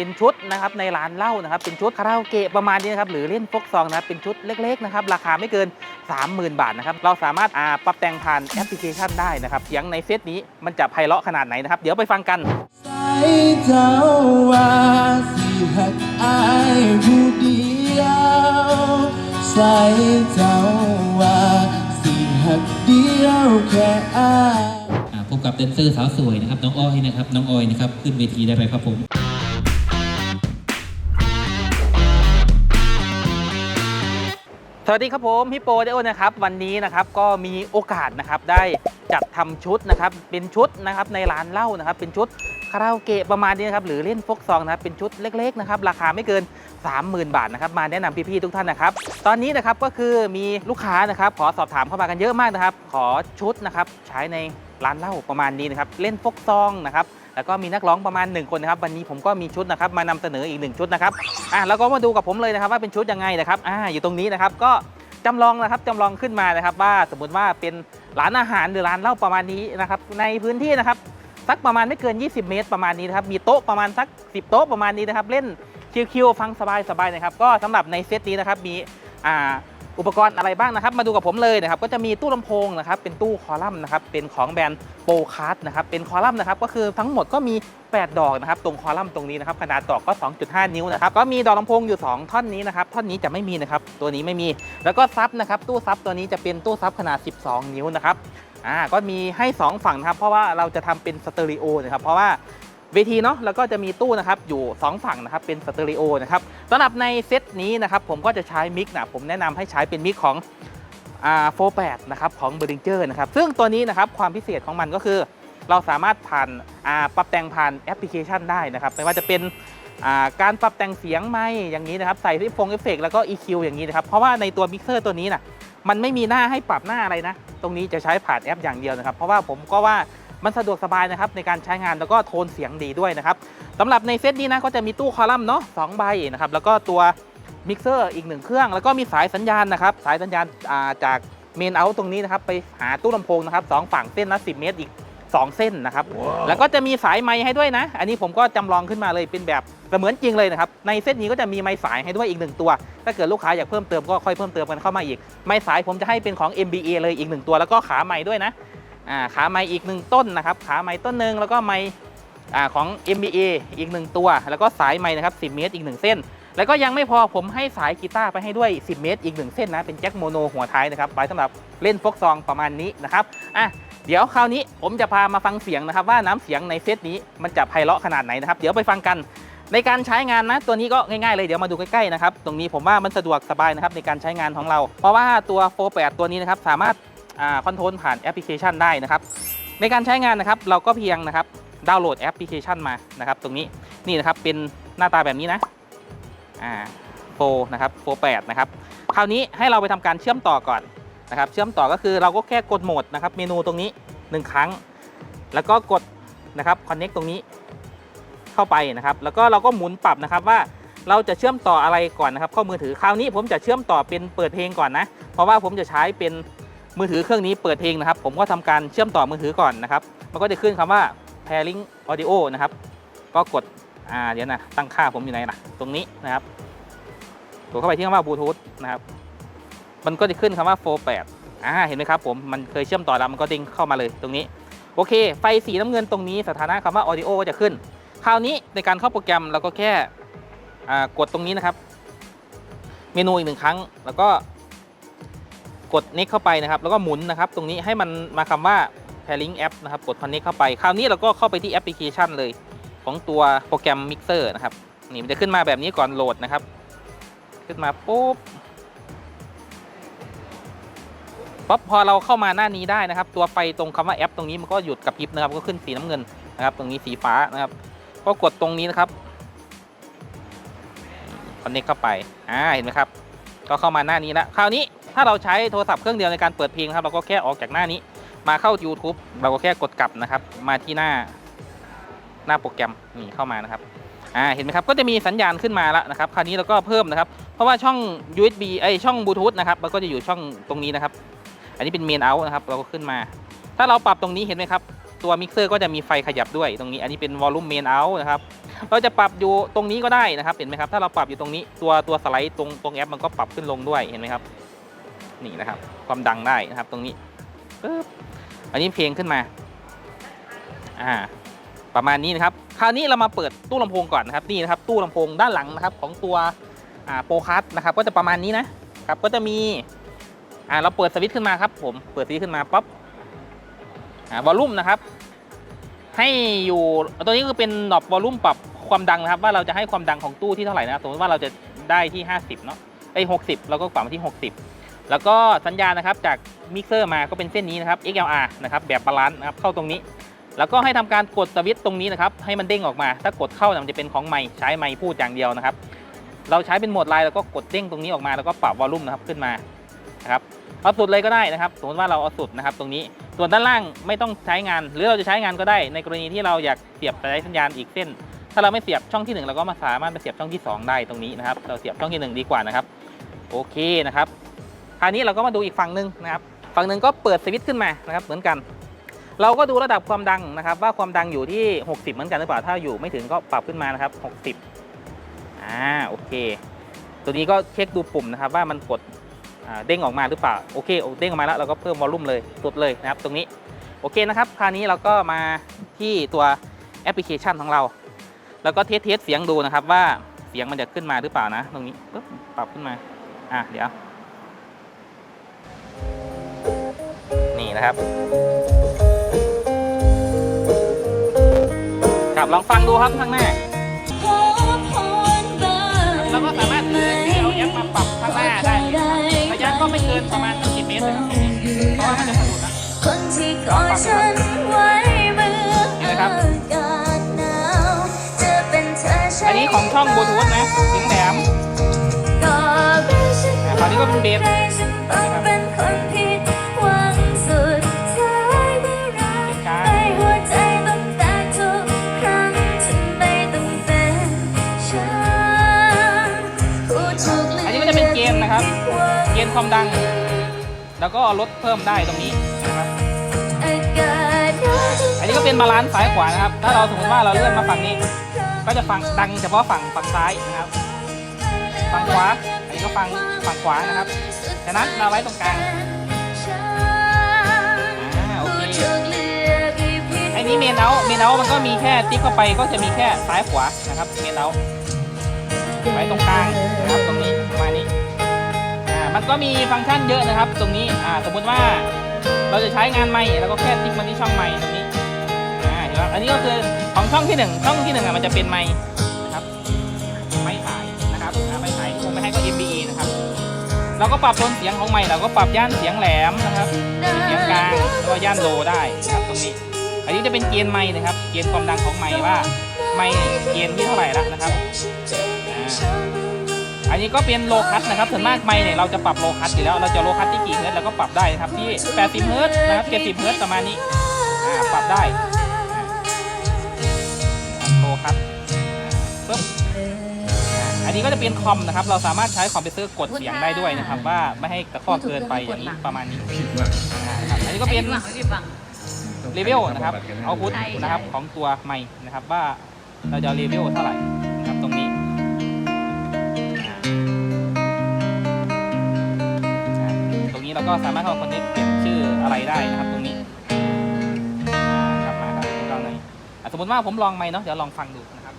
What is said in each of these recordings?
เป็นชุดนะครับในร้านเหล้านะครับเป็นชุดคาราโอเกะประมาณนี้นะครับหรือเล่นฟกซองนะครับเป็นชุดเล็กๆนะครับราคาไม่เกิน 30,000 บาทนะครับเราสามารถอ่าปรับแต่งผ่านแอปพลิเคชันได้นะครับเสียงในเซตนี้มันจะไพเราะขนาดไหนนะครับเดี๋ยวไปฟังกันใส่เจ้าว่าสิหักอายผู้เดียวใส่เจ้าว่าสิหักเดียวแค่อายอ่าพบกับแดนเซอร์สาวสวยนะครับน้องอ้อยนะครับน้องออยนะครับขึ้นเวทีได้เลยครับผม วัสดีครับผมพี่โปเดโอนะครับวันนี้นะครับก็มีโอกาสนะครับได้จัดทำชุดนะครับเป็นชุดนะครับในร้านเหล้านะครับเป็นชุดคาราโอเกะประมาณนี้นะครับหรือเล่นฟกซองนะครับเป็นชุดเล็กๆนะครับราคาไม่เกิน 30,000 บาทนะครับมาแนะนำพี่ๆทุกท่านนะครับตอนนี้นะครับก็คือมีลูกค้านะครับขอสอบถามเข้ามากันเยอะมากนะครับขอชุดนะครับใช้ในร้านเหล้าประมาณนี้นะครับเล่นฟกซองนะครับ แล้วก็มีนักร้องประมาณหนึ่งคนนะครับวันนี้ผมก็มีชุดนะครับมานำเสนออีกหนึ่งชุดนะครับอะแล้วก็มาดูกับผมเลยนะครับว่าเป็นชุดยังไงนะครับอ่าอยู่ตรงนี้นะครับก็จำลองนะครับจำลองขึ้นมานะครับว่าสมมติว่าเป็นร้านอาหารหรือร้านเหล้าประมาณนี้นะครับในพื้นที่นะครับสักประมาณไม่เกิน 20 เมตรประมาณนี้นะครับมีโต๊ะประมาณสัก 10 โต๊ะประมาณนี้นะครับเล่นคิวๆฟังสบายๆนะครับก็สำหรับในเซตนี้นะครับมีอ่า อุปกรณ์อะไรบ้างนะครับ มาดูกับผมเลยนะครับ ก็จะมีตู้ลำโพงนะครับ เป็นตู้คอลัมน์นะครับ เป็นของแบรนด์โปรคัสนะครับ เป็นคอลัมน์นะครับ ก็คือทั้งหมดก็มี 8 ดอกนะครับ ตรงคอลัมน์ตรงนี้นะครับ ขนาดดอกก็ 2.5 นิ้วนะครับ ก็มีดอกลำโพงอยู่ 2 ท่อนนี้นะครับ ท่อนนี้จะไม่มีนะครับ ตัวนี้ไม่มี แล้วก็ซับนะครับ ตู้ซับตัวนี้จะเป็นตู้ซับขนาด 12 นิ้วนะครับ อ่า ก็มีให้ 2 ฝั่งนะครับ เพราะว่าเราจะทำเป็นสเตอริโอนะครับ เพราะว่า เวทีเนาะแล้วก็จะมีตู้นะครับอยู่ 2 ฝั่งนะครับเป็นสเตอริโอนะครับสำหรับในเซตนี้นะครับผมก็จะใช้มิกนะผมแนะนำให้ใช้เป็นมิกของอ่า48นะครับของเบอร์ดิงเจอร์นะครับซึ่งตัวนี้นะครับความพิเศษของมันก็คือ เราสามารถผ่านอ่าปรับแต่งผ่านแอปพลิเคชันได้นะครับไม่ว่าจะเป็นอ่าการปรับแต่งเสียงไม่อย่างนี้นะครับใส่ที่ฟงเอฟเฟกแล้วก็ EQ อย่างนี้นะครับเพราะว่าในตัวมิกเซอร์ตัวนี้นะมันไม่มีหน้าให้ปรับหน้าอะไรนะ ตรงนี้จะใช้ผ่านแอปอย่างเดียวนะครับ เพราะว่าผมก็ว่า มันสะดวกสบายนะครับในการใช้งานแล้วก็โทนเสียงดีด้วยนะครับสำหรับในเซตนี้นะก็จะมีตู้คอลัมน์เนาะสองใบนะครับแล้วก็ตัวมิกเซอร์อีกหนึ่งเครื่อง แล้วก็มีสายสัญญาณนะครับสายสัญญาณอ่าจากเมนเอาตรงนี้นะครับไปหาตู้ลำโพงนะครับสองฝั่งเส้นละ10เมตรอีก 2 เส้นนะครับแล้วก็จะมีสายไม้ให้ด้วยนะ อันนี้ผมก็จำลองขึ้นมาเลยเป็นแบบเสมือนจริงเลยนะครับ ในเซตนี้ก็จะมีไม้สายให้ด้วยอีกหนึ่งตัว ถ้าเกิดลูกค้าอยากเพิ่มเติมก็ค่อยเพิ่มเติมกันเข้ามาอีก ไม้สายผมจะให้เป็นของ MBA เลยอีกหนึ่งตัว แล้วก็ขาไม้ด้วยนะอ่า ขาไม้อีกหนึ่งต้นนะครับ ขาไม้ต้นหนึ่งแล้วก็ไม้ของ MBA อีกหนึ่งตัว แล้วก็สายไม้นะครับ 10 เมตรอีกหนึ่งเส้น แล้วก็ยังไม่พอผมให้สายกีตาร์ไปให้ด้วย 10 เมตรอีกหนึ่งเส้นนะ เป็นแจ็คโมโนหัวท้ายนะครับไว้สำหรับเล่นฟกซองประมาณนี้นะครับอะเดี๋ยวคราวนี้ผมจะพามาฟังเสียงนะครับ ว่าน้ำเสียงในเซตนี้มันจะไพเราะขนาดไหนนะครับ เดี๋ยวไปฟังกันในการใช้งานนะตัวนี้ก็ง่ายๆเลยเดี๋ยวมาดูใกล้ๆนะครับตรงนี้ผมว่ามันสะดวกสบายนะครับในการใช้งานของเรา เพราะว่าตัวโฟ8ตัวนี้นะครับสามารถ คอนโทรลผ่านแอปพลิเคชันได้นะครับ ในการใช้งานนะครับเราก็เพียงนะครับดาวน์โหลดแอปพลิเคชันมานะครับ ตรงนี้นี่นะครับเป็นหน้าตาแบบนี้นะอ่าโฟนะครับโฟ8นะครับคราวนี้ให้เราไปทำการเชื่อมต่อก่อนนะครับ เชื่อมต่อก็คือเราก็แค่กดโหมดนะครับเมนูตรงนี้ 1 ครั้ง แล้วก็กดนะครับ connect ตรงนี้เข้าไปนะครับ แล้วก็เราก็หมุนปรับนะครับว่าเราจะเชื่อมต่ออะไรก่อนนะครับ เข้ามือถือคราวนี้ผมจะเชื่อมต่อเป็นเปิดเพลงก่อนนะ เพราะว่าผมจะใช้เป็น มือถือเครื่องนี้เปิดเพลงนะครับ ผมก็ทำการเชื่อมต่อมือถือก่อนนะครับ มันก็จะขึ้นคำว่า pairing audio นะครับ ก็กดอ่าเดี๋ยวนะตั้งค่าผมอยู่ไหนนะตรงนี้นะครับกดเข้าไปที่คำว่าบลูทูธนะครับมันก็จะขึ้นคำว่า 48อ่าเห็นไหมครับผมมันเคยเชื่อมต่อแล้วมันก็เด้งเข้ามาเลยตรงนี้โอเค ไฟสีน้ำเงินตรงนี้สถานะคำว่า audio ก็จะขึ้น คราวนี้ในการเข้าโปรแกรมเราก็แค่กดตรงนี้นะครับ เมนูอีกหนึ่งครั้ง แล้วก็ กด next เข้าไปนะครับแล้วก็หมุนนะครับตรงนี้ให้มันมาคำว่า pairing app นะครับกด connect เข้าไป คราวนี้เราก็เข้าไปที่แอปพลิเคชันเลยของตัวโปรแกรม mixer นะครับนี่มันจะขึ้นมาแบบนี้ก่อนโหลดนะครับ ขึ้นมาปุ๊บปั๊บพอเราเข้ามาหน้านี้ได้นะครับ ตัวไฟตรงคำว่าแอปตรงนี้มันก็หยุดกับพริบนะครับก็ขึ้นสีน้ำเงินนะครับ ตรงนี้สีฟ้านะครับ ก็กดตรงนี้นะครับคอนเนคเข้าไปอ่าเห็นไหมครับ ก็เข้ามาหน้านี้แล้วคราวนี้ ถ้าเราใช้โทรศัพท์เครื่องเดียวในการเปิดเพลงนะครับ เราก็แค่ออกจากหน้านี้ มาเข้า YouTube เราก็แค่กดกลับนะครับ มาที่หน้าหน้าโปรแกรมนี่เข้ามานะครับอ่าเห็นไหมครับก็จะมีสัญญาณขึ้นมาแล้วนะครับ คราวนี้เราก็เพิ่มนะครับ เพราะว่าช่อง USB ไอช่องบลูทูธนะครับมันก็จะอยู่ช่องตรงนี้นะครับ อันนี้เป็นเมนเอาท์นะครับ เราก็ขึ้นมา ถ้าเราปรับตรงนี้เห็นไหมครับ ตัวมิกเซอร์ก็จะมีไฟขยับด้วยตรงนี้ อันนี้เป็นวอลลุ่มเมนเอาท์นะครับ เราจะปรับอยู่ตรงนี้ก็ได้นะครับ เห็นไหมครับ ถ้าเราปรับอยู่ตรงนี้ ตัวตัวสไลด์ตรงตรงแอปมันก็ปรับขึ้นลงด้วย เห็นไหมครับ นี่นะครับ ความดังได้นะครับตรงนี้ปึ๊บอันนี้เพลงขึ้นมาอ่าประมาณนี้นะครับ คราวนี้เรามาเปิดตู้ลำโพงก่อนนะครับนี่นะครับ ตู้ลำโพงด้านหลังนะครับของตัวอ่าโปรคัสนะครับ ก็จะประมาณนี้นะครับ ก็จะมีอ่าเราเปิดสวิตช์ขึ้นมาครับ ผมเปิดสวิตช์ขึ้นมาปั๊บอ่าวอลลุ่มนะครับ ให้อยู่ตัวนี้คือเป็นหนอบวอลลุ่มปรับความดังนะครับ ว่าเราจะให้ความดังของตู้ที่เท่าไหร่นะครับสมมติว่าเราจะได้ที่ 50เนาะไอ้หกสิบเราก็ปรับมาที่ 60 แล้วก็สัญญาณนะครับจากมิกเซอร์มาก็เป็นเส้นนี้นะครับ XLR นะครับแบบบาลานซ์นะครับเข้าตรงนี้ แล้วก็ให้ทำการกดสวิตช์ตรงนี้นะครับให้มันเด้งออกมา ถ้ากดเข้ามันจะเป็นของไมค์ใช้ไมค์พูดอย่างเดียวนะครับ เราใช้เป็นโหมดไลน์แล้วก็กดเด้งตรงนี้ออกมาแล้วก็ปรับวอลลุ่มนะครับขึ้นมานะครับเอาสุดเลยก็ได้นะครับ สมมติว่าเราเอาสุดนะครับตรงนี้ ส่วนด้านล่างไม่ต้องใช้งาน หรือเราจะใช้งานก็ได้ ในกรณีที่เราอยากเสียบสายสัญญาณอีกเส้น ถ้าเราไม่เสียบช่องที่หนึ่งเราก็มาสามารถไปเสียบช่องที่สองได้ตรงนี้นะครับ เราเสียบช่องที่หนึ่งดีกว่านะครับ โอเคนะครับ คราวนี้เราก็มาดูอีกฝั่งหนึ่งนะครับฝั่งหนึ่งก็เปิดสวิตช์ขึ้นมานะครับเหมือนกัน เราก็ดูระดับความดังนะครับ ว่าความดังอยู่ที่ 60 เหมือนกันหรือเปล่าถ้าอยู่ไม่ถึงก็ปรับขึ้นมานะครับ 60อ่าโอเค ตัวนี้ก็เช็คดูปุ่มนะครับ ว่ามันกดอ่าเด้งออกมาหรือเปล่าโอเคโอเด้งออกมาแล้วเราก็เพิ่มวอลลุ่มเลยสุดเลยนะครับ ตรงนี้โอเคนะครับคราวนี้เราก็มาที่ตัวแอปพลิเคชันของเรา แล้วก็เทสเทสเสียงดูนะครับว่าเสียงมันจะขึ้นมาหรือเปล่านะ ตรงนี้ปึ๊บปรับขึ้นมาอะเดี๋ยว นะครับครับลองฟังดูครับข้างหน้าเราก็สามารถเอาแอปมาปรับข้างหน้าได้ระยะก็ไม่เกินประมาณ10เมตรเลยครับเพราะว่ามันจะสะดุดนะคนที่คอยฉันไว้เมื่ออากาศหนาวจะเป็นเธอใช่อันนี้ของช่องบลูทูธนะเสียงแหลมคราวนี้ก็เป็นเบส ความดัง แล้วก็ลดเพิ่มได้ตรงนี้นะครับอันนี้ก็เป็นบาลานซ์ซ้ายขวานะครับ ถ้าเราสมมติว่าเราเลื่อนมาฝั่งนี้ ก็จะฟังดังเฉพาะฝั่งฝั่งซ้ายนะครับ ฝั่งขวา อันนี้ก็ฟังฝั่งขวานะครับฉะนั้นเราไว้ตรงกลางอ่าโอเคไอ้นี้เมนเอาเมนเอามันก็มีแค่ติ๊กเข้าไปก็จะมีแค่ซ้ายขวานะครับ เมนเอาไว้ตรงกลางนะครับตรงนี้ประมาณนี้ มันก็มีฟังก์ชันเยอะนะครับ ตรงนี้อ่าสมมติว่าเราจะใช้งานไม้แล้วก็แค่ติ๊กมาที่ช่องไม้ตรงนี้อ่าเห็นไหมอันนี้ก็คือของช่องที่หนึ่งช่องที่หนึ่งอะมันจะเป็นไม้นะครับไม้สายนะครับอ่าไม้สายที่ผมไม่ให้ก็ MBE นะครับเราก็ปรับโทนเสียงของไม้เราก็ปรับย่านเสียงแหลมนะครับเสียงกลางแล้วก็ย่านโลได้นะครับตรงนี้ อันนี้จะเป็นเกณฑ์ไม้นะครับ เกณฑ์ความดังของไม้ว่าไม้เกณฑ์ที่เท่าไหร่แล้วนะครับอ่า นนี้ก็เป็นโลคัสนะครับส่วนมากไม้เนี่ยเราจะปรับโลคัสอยู่แล้วเราจะโลคัสที่กี่เฮิร์ตซ์เราก็ปรับได้นะครับที่ 80เฮิร์ตซ์นะครับ70เฮิร์ตซ์ประมาณนี้อ่าปรับได้อ่าโลคัสปึ๊บอ่าอันนี้ก็จะเป็นคอมนะครับ เราสามารถใช้คอมพิวเตอร์กดเสียงได้ด้วยนะครับ ว่าไม่ให้กระท้อเกินไปอย่างนี้ประมาณนี้อ่าครับอันนี้ก็เป็นหวังไม่ผิดหวังรีวิวนะครับเอาพุทใช่นะครับใช่ของตัวไม้นะครับว่าเราจะรีวิวเท่าไหร่ นี้เราก็สามารถเข้าคอนเนคเปลี่ยนชื่ออะไรได้นะครับตรงนี้อ่ากลับมาครับตอนนี้อะสมมติว่าผมลองไม้เนาะเดี๋ยวลองฟังดูนะครับ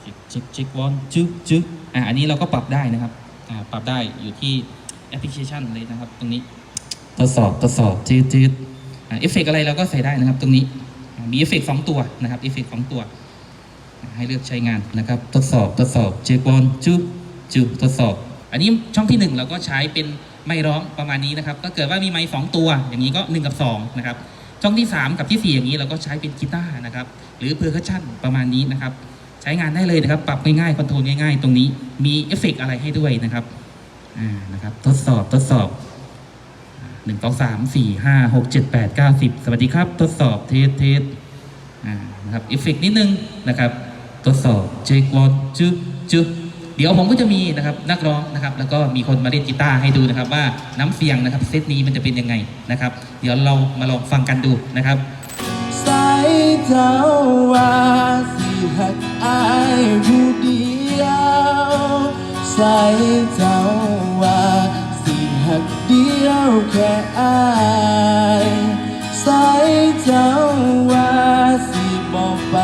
เช็คเช็คเช็ควอนจึ๊กจึ๊กอ่าอันนี้เราก็ปรับได้นะครับอ่าปรับได้อยู่ที่แอปพลิเคชันเลยนะครับ ตรงนี้ทดสอบทดสอบจืดจืดอ่าเอฟเฟกต์อะไรเราก็ใส่ได้นะครับ ตรงนี้อ่ามีเอฟเฟกต์สองตัวนะครับเอฟเฟกต์สองตัวอ่า ให้เลือกใช้งานนะครับ ทดสอบทดสอบเช็ควอนจึ๊กจึ๊กทดสอบ อันนี้ช่องที่หนึ่งเราก็ใช้เป็นไม้ร้องประมาณนี้นะครับถ้าเกิดว่ามีไม้สองตัวอย่างนี้ก็หนึ่งกับสองนะครับ ช่องที่ 3 กับที่ 4 อย่างนี้เราก็ใช้เป็นกีตาร์นะครับ หรือเพอร์คัชชันประมาณนี้นะครับ ใช้งานได้เลยนะครับ ปรับง่ายๆคอนโทรลง่ายๆ ตรงนี้มีเอฟเฟกต์อะไรให้ด้วยนะครับอ่านะครับ ทดสอบทดสอบหนึ่งสองสามสี่ห้าหกเจ็ดแปดเก้าสิบสวัสดีครับ ทดสอบเทสเทสอ่านะครับเอฟเฟกต์นิดนึงนะครับ ทดสอบเจควอจึ๊กจึ๊กเดี๋ยวผมก็จะมีนะครับนักร้องนะครับ แล้วก็มีคนมาเล่นกีตาร์ให้ดูนะครับ ว่าน้ำเสียงนะครับเซตนี้มันจะเป็นยังไงนะครับ เดี๋ยวเรามาลองฟังกันดูนะครับสายเจ้าว่าสิหักอายผู้เดียวสายเจ้าว่าสิหักเดียวแค่อายสายเจ้าว่าสิบอกไป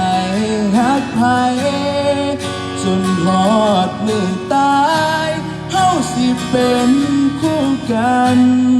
หักไผจนหอดมือตายเฮาสิเป็นคู่กัน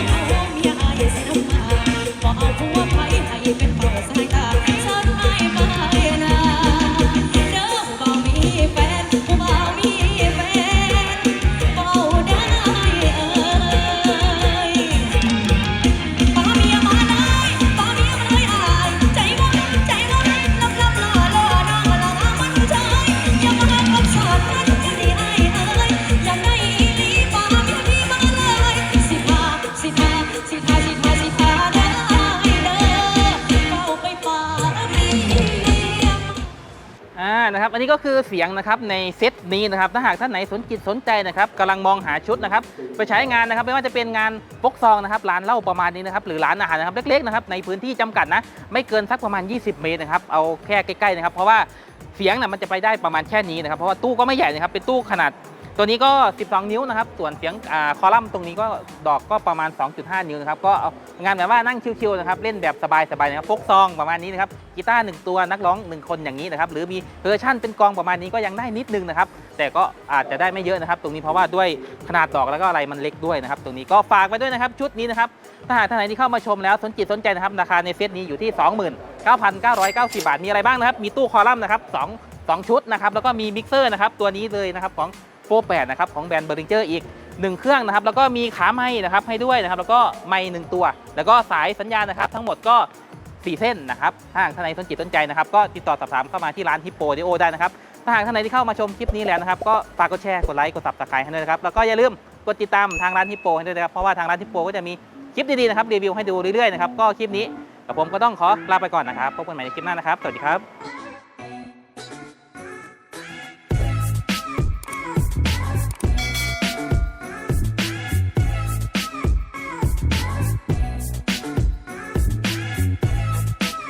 Yeah. ันนี้ก็คือเสียงนะครับในเซตนี้นะครับถ้าหากท่านไหนสนจิตสนใจนะครับกำลังมองหาชุดนะครับไปใช้งานนะครับไม่ว่าจะเป็นงานปกซองนะครับร้านเหล้าประมาณนี้นะครับหรือร้านอาหารนะครับเล็กๆนะครับในพื้นที่จำกัดนะไม่เกินสักประมาณ 20 เมตรนะครับเอาแค่ใกล้ๆนะครับเพราะว่าเสียงน่ะมันจะไปได้ประมาณแค่นี้นะครับเพราะว่าตู้ก็ไม่ใหญ่นะครับเป็นตู้ขนาด ตัวนี้ก็ 12 นิ้วนะครับ ส่วนเสียงอ่าคอลัมน์ตรงนี้ก็ดอกก็ประมาณ 2.5 นิ้วนะครับ ก็งานแบบว่านั่งชิวๆนะครับ เล่นแบบสบายๆนะครับพกซองประมาณนี้นะครับ กีตาร์หนึ่งตัวนักร้องหนึ่งคนอย่างนี้นะครับ หรือมีเพอร์ชั่นเป็นกองประมาณนี้ก็ยังได้นิดนึงนะครับ แต่ก็อาจจะได้ไม่เยอะนะครับ ตรงนี้เพราะว่าด้วยขนาดดอกแล้วก็อะไรมันเล็กด้วยนะครับ ตรงนี้ก็ฝากไว้ด้วยนะครับ ชุดนี้นะครับ ถ้าหากท่านไหนที่เข้ามาชมแล้วสนจิตสนใจนะครับ ราคาในเซตนี้อยู่ที่ 29,990 บาท มีอะไรบ้างนะครับ มีตู้คอลัมน์นะครับสองสองชุดนะครับ แล้วก็มีมิกเซอร์นะครับ ตัวนี้เลยนะครับของ โฟแปดนะครับของแบรนด์เบอร์ริงเจอร์อีก 1 เครื่องนะครับ แล้วก็มีขาไม้นะครับให้ด้วยนะครับ แล้วก็ไม้หนึ่งตัว แล้วก็สายสัญญาณนะครับ ทั้งหมดก็ 4 เส้นนะครับถ้าหากท่านไหนสนจิตสนใจนะครับ ก็ติดต่อสอบถามเข้ามาที่ร้านฮิปโปเดโอได้นะครับถ้าหากท่านไหนที่เข้ามาชมคลิปนี้แล้วนะครับ ก็ฝากกดแชร์ กดไลค์ กดซับสไครต์ให้ด้วยนะครับ แล้วก็อย่าลืมกดติดตามทางร้านฮิปโปให้ด้วยนะครับ เพราะว่าทางร้านฮิปโปก็จะมีคลิปดีๆนะครับ รีวิวให้ดูเรื่อยๆนะครับ ก็คลิปนี้กับผมก็ต้องขอลาไปก่อนนะครับ พบกันใหม่ในคลิปหน้านะครับ สวัสดีครับ